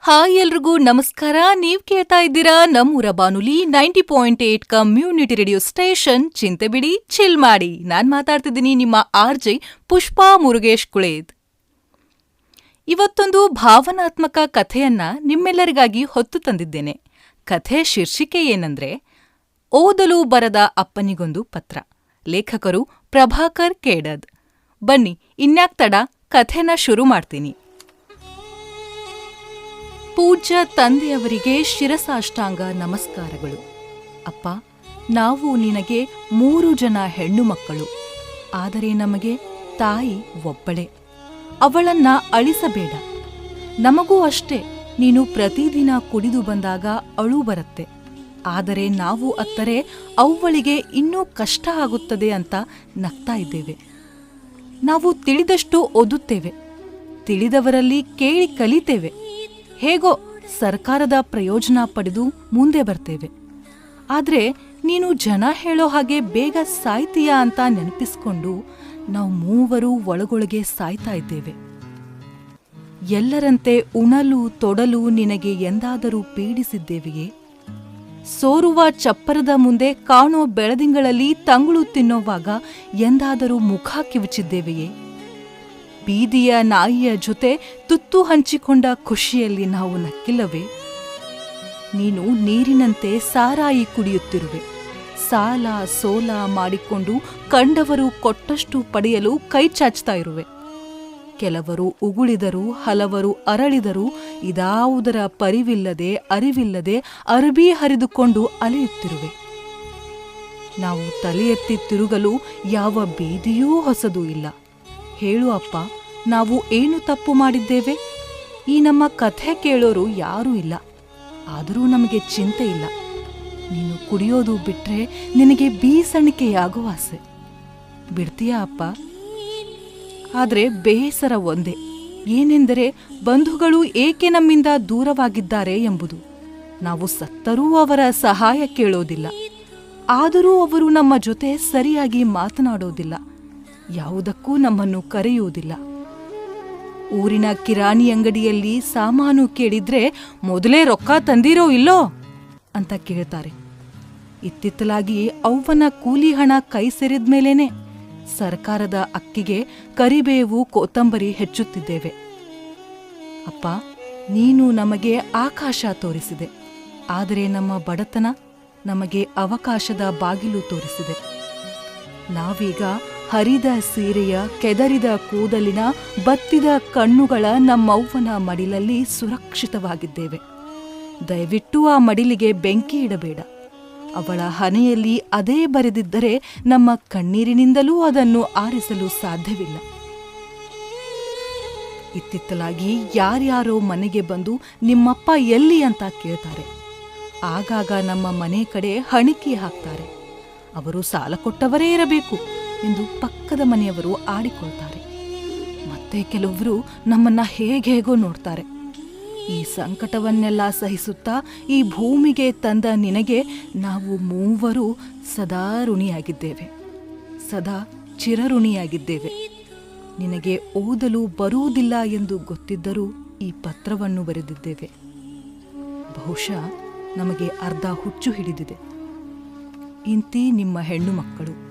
Hi ಎಲ್ರಿಗೂ ನಮಸ್ಕಾರ. ನೀವ್ ಕೇಳ್ತಾ ಇದ್ದೀರಾ ನಮ್ಮೂರ ಬಾನುಲಿ ninety point eight community radio station. ಚಿಂತೆ ಬಿಡಿ ಚಿಲ್ ಮಾಡಿ. ನಾನ್ ಮಾತಾಡ್ತಿದ್ದೀನಿ ನಿಮ್ಮ ಆರ್ ಜೆ ಪುಷ್ಪಾ ಮುರುಗೇಶ್ ಕುಳೇದ್. ಇವತ್ತೊಂದು ಭಾವನಾತ್ಮಕ ಕಥೆಯನ್ನ ನಿಮ್ಮೆಲ್ಲರಿಗಾಗಿ ಹೊತ್ತು ತಂದಿದ್ದೇನೆ. ಕಥೆ ಶೀರ್ಷಿಕೆ ಏನಂದ್ರೆ, ಓದಲು ಬರದ ಅಪ್ಪನಿಗೊಂದು ಪತ್ರ. ಲೇಖಕರು ಪ್ರಭಾಕರ್ ಕೇಡದ್. ಬನ್ನಿ, ಇನ್ಯಾಕ್ ತಡ ಕಥೆನ ಶುರು ಮಾಡ್ತೀನಿ. ಪೂಜ್ಯ ತಂದೆಯವರಿಗೆ ಶಿರಸಾಷ್ಟಾಂಗ ನಮಸ್ಕಾರಗಳು. ಅಪ್ಪ, ನಾವು ನಿನಗೆ ಮೂರು ಜನ ಹೆಣ್ಣು ಮಕ್ಕಳು. ಆದರೆ ನಮಗೆ ತಾಯಿ ಒಬ್ಬಳೆ. ಅವಳನ್ನ ಅಳಿಸಬೇಡ. ನಮಗೂ ಅಷ್ಟೇ, ನೀನು ಪ್ರತಿದಿನ ಕುಡಿದು ಬಂದಾಗ ಅಳು ಬರುತ್ತೆ. ಆದರೆ ನಾವು ಅತ್ತರೆ ಅವುಗಳಿಗೆ ಇನ್ನೂ ಕಷ್ಟ ಆಗುತ್ತದೆ ಅಂತ ನಗ್ತಾ ಇದ್ದೇವೆ. ನಾವು ತಿಳಿದಷ್ಟು ಓದುತ್ತೇವೆ. ತಿಳಿದವರಲ್ಲಿ ಕೇಳಿ ಕಲಿತೇವೆ. ಹೇಗೋ ಸರ್ಕಾರದ ಪ್ರಯೋಜನ ಪಡೆದು ಮುಂದೆ ಬರ್ತೇವೆ. ಆದರೆ ನೀನು ಜನ ಹೇಳೋ ಹಾಗೆ ಬೇಗ ಸಾಯ್ತೀಯಾ ಅಂತ ನೆನಪಿಸ್ಕೊಂಡು ನಾವು ಮೂವರು ಒಳಗೊಳಗೆ ಸಾಯ್ತಾ ಇದ್ದೇವೆ. ಎಲ್ಲರಂತೆ ಉಣಲು ತೊಡಲು ನಿನಗೆ ಎಂದಾದರೂ ಪೀಡಿಸಿದ್ದೇವೆಯೇ? ಸೋರುವ ಚಪ್ಪರದ ಮುಂದೆ ಕಾಣೋ ಬೆಳದಿಂಗಳಲ್ಲಿ ತಂಗುಳು ತಿನ್ನೋವಾಗ ಎಂದಾದರೂ ಮುಖ ಕಿವುಚಿದ್ದೇವೆಯೇ? ಬೀದಿಯ ನಾಯಿಯ ಜೊತೆ ತುತ್ತು ಹಂಚಿಕೊಂಡ ಖುಷಿಯಲ್ಲಿ ನಾವು ನಕ್ಕಿಲ್ಲವೆ? ನೀನು ನೀರಿನಂತೆ ಸಾರಾಯಿ ಕುಡಿಯುತ್ತಿರುವೆ. ಸಾಲ ಸೋಲ ಮಾಡಿಕೊಂಡು ಕಂಡವರು ಕೊಟ್ಟಷ್ಟು ಪಡೆಯಲು ಕೈ ಚಾಚ್ತಾ ಇರುವೆ. ಕೆಲವರು ಉಗುಳಿದರು ಹಲವರು ಅರಳಿದರು ಇದಾವುದರ ಪರಿವಿಲ್ಲದೆ ಅರಿವಿಲ್ಲದೆ ಅರಬಿ ಹರಿದುಕೊಂಡು ಅಲೆಯುತ್ತಿರುವೆ. ನಾವು ತಲೆ ಎತ್ತಿ ತಿರುಗಲು ಯಾವ ಬೀದಿಯೂ ಹೊಸದೂ ಇಲ್ಲ. ಹೇಳು ಅಪ್ಪ. ನಾವು ಏನು ತಪ್ಪು ಮಾಡಿದ್ದೇವೆ? ಈ ನಮ್ಮ ಕಥೆ ಕೇಳೋರು ಯಾರೂ ಇಲ್ಲ. ಆದರೂ ನಮಗೆ ಚಿಂತೆ ಇಲ್ಲ. ನೀನು ಕುಡಿಯೋದು ಬಿಟ್ರೆ ನಿನಗೆ ಬೀಸಣಿಕೆಯಾಗುವ ಆಸೆ. ಬಿಡ್ತೀಯಾ ಅಪ್ಪ? ಆದರೆ ಬೇಸರ ಒಂದೇ. ಏನೆಂದರೆ ಬಂಧುಗಳು ಏಕೆ ನಮ್ಮಿಂದ ದೂರವಾಗಿದ್ದಾರೆ ಎಂಬುದು. ನಾವು ಸತ್ತರೂ ಅವರ ಸಹಾಯ ಕೇಳೋದಿಲ್ಲ. ಆದರೂ ಅವರು ನಮ್ಮ ಜೊತೆ ಸರಿಯಾಗಿ ಮಾತನಾಡೋದಿಲ್ಲ. ಯಾವುದಕ್ಕೂ ನಮ್ಮನ್ನು ಕರೆಯುವುದಿಲ್ಲ ಊರಿನ ಕಿರಾಣಿ ಅಂಗಡಿಯಲ್ಲಿ ಸಾಮಾನು ಕೇಳಿದ್ರೆ ಮೊದಲೇ ರೊಕ್ಕ ತಂದಿರೋ ಇಲ್ಲೋ? ಅಂತ ಕೇಳ್ತಾರೆ. ಇತ್ತಿತ್ತಲಾಗಿ ಅವ್ವನ ಕೂಲಿ ಹಣ ಕೈ ಸೇರಿದ್ಮೇಲೇನೆ ಸರ್ಕಾರದ ಅಕ್ಕಿಗೆ ಕರಿಬೇವು ಕೊತ್ತಂಬರಿ ಹೆಚ್ಚುತ್ತಿದ್ದೇವೆ. ಅಪ್ಪ, ನೀನು ನಮಗೆ ಆಕಾಶ ತೋರಿಸಿದೆ. ಆದರೆ ನಮ್ಮ ಬಡತನ ನಮಗೆ ಅವಕಾಶದ ಬಾಗಿಲು ತೋರಿಸಿದೆ. ನಾವೀಗ ಹರಿದ ಸೀರೆಯ, ಕೆದರಿದ ಕೂದಲಿನ, ಬತ್ತಿದ ಕಣ್ಣುಗಳ ನಮ್ಮವ್ವನ ಮಡಿಲಲ್ಲಿ ಸುರಕ್ಷಿತವಾಗಿದ್ದೇವೆ. ದಯವಿಟ್ಟು ಆ ಮಡಿಲಿಗೆ ಬೆಂಕಿ ಇಡಬೇಡ. ಅವಳ ಹನೆಯಲ್ಲಿ ಅದೇ ಬರೆದಿದ್ದರೆ ನಮ್ಮ ಕಣ್ಣೀರಿನಿಂದಲೂ ಅದನ್ನು ಆರಿಸಲು ಸಾಧ್ಯವಿಲ್ಲ. ಇತ್ತಿತ್ತಲಾಗಿ ಯಾರ್ಯಾರೋ ಮನೆಗೆ ಬಂದು ನಿಮ್ಮಪ್ಪ ಎಲ್ಲಿ ಅಂತ ಕೇಳ್ತಾರೆ. ಆಗಾಗ ನಮ್ಮ ಮನೆ ಕಡೆ ಹಣಿಕೆ ಹಾಕ್ತಾರೆ. ಅವರು ಸಾಲ ಕೊಟ್ಟವರೇ ಇರಬೇಕು. ಎಂದು ಪಕ್ಕದ ಮನೆಯವರು ಆಡಿಕೊಳ್ತಾರೆ. ಮತ್ತೆ ಕೆಲವರು ನಮ್ಮನ್ನ ಹೇಗೆ ಹೇಗೋ ನೋಡ್ತಾರೆ. ಈ ಸಂಕಟವನ್ನೆಲ್ಲ ಸಹಿಸುತ್ತಾ ಈ ಭೂಮಿಗೆ ತಂದ ನಿನಗೆ ನಾವು ಮೂವರು ಸದಾ ಋಣಿಯಾಗಿದ್ದೇವೆ. ಸದಾ ಚಿರಋಣಿಯಾಗಿದ್ದೇವೆ. ನಿನಗೆ ಓದಲು ಬರುವುದಿಲ್ಲ ಎಂದು ಗೊತ್ತಿದ್ದರೂ ಈ ಪತ್ರವನ್ನು ಬರೆದಿದ್ದೇವೆ. ಬಹುಶಃ ನಮಗೆ ಅರ್ಧ ಹುಚ್ಚು ಹಿಡಿದಿದೆ. ಇಂತಿ ನಿಮ್ಮ ಹೆಣ್ಣು ಮಕ್ಕಳು.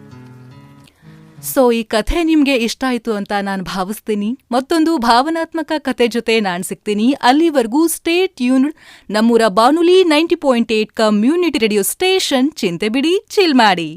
ಸೊ ಈ ಕಥೆ ನಿಮ್ಗೆ ಇಷ್ಟ ಆಯ್ತು ಅಂತ ನಾನು ಭಾವಿಸ್ತೀನಿ. ಮತ್ತೊಂದು ಭಾವನಾತ್ಮಕ ಕಥೆ ಜೊತೆ ನಾನು ಸಿಗ್ತೀನಿ. ಅಲ್ಲಿವರೆಗೂ ಸ್ಟೇಟ್ ಯೂನಿಟ್ ನಮ್ಮೂರ ಬಾನುಲಿ ninety point eight community radio station ಚಿಂತೆ ಬಿಡಿ ಚಿಲ್ ಮಾಡಿ.